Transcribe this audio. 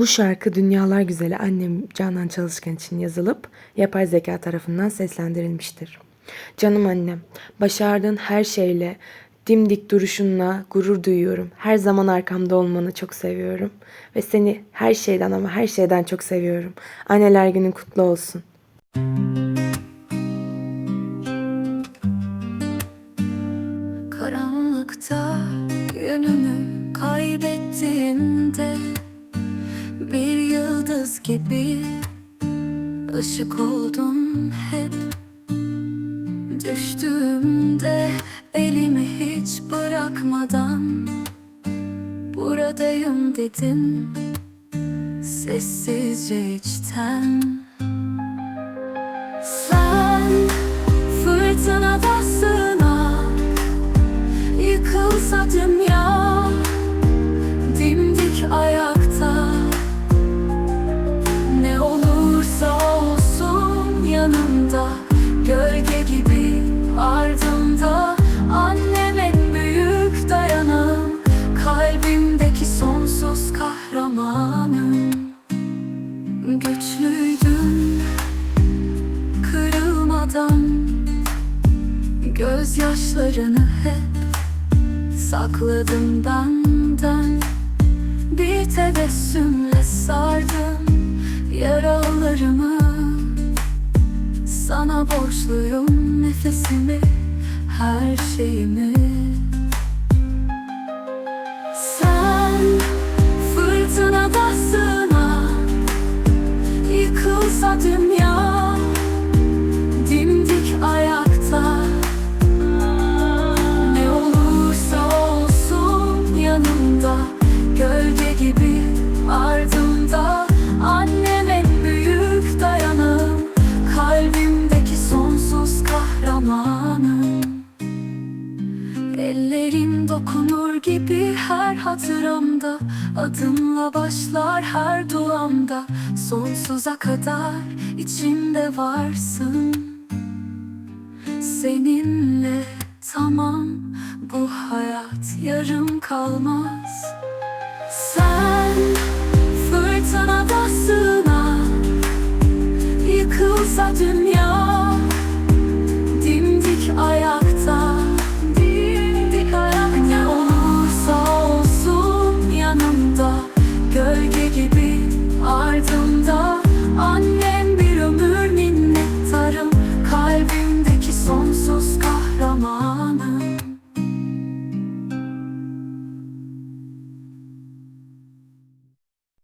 Bu şarkı Dünyalar Güzeli annem Canan Çalışkan için yazılıp yapay zeka tarafından seslendirilmiştir. Canım annem, başardığın her şeyle, dimdik duruşunla gurur duyuyorum. Her zaman arkamda olmanı çok seviyorum. Ve seni her şeyden ama her şeyden çok seviyorum. Anneler günün kutlu olsun. Karanlıkta yönümü kaybettiğimde yıldız gibi ışık oldun hep. Düştüğümde elimi hiç bırakmadan Buradayım dedin sessizce içten kırılmadan Gözyaşlarını hep sakladım benden. Bir tebessümle sardım yaralarımı. Sana borçluyum nefesimi, her şeyimi. Sen fırtınada sığınak Yıkılsa dünya gibi ardımda Annem en büyük dayanım Kalbimdeki sonsuz kahramanım. Ellerin dokunur gibi her hatıramda Adımla başlar her duamda Sonsuza kadar içimde varsın. Seninle tamam bu hayat yarım kalmaz sen fırtınada sığına Yıkılsa dünya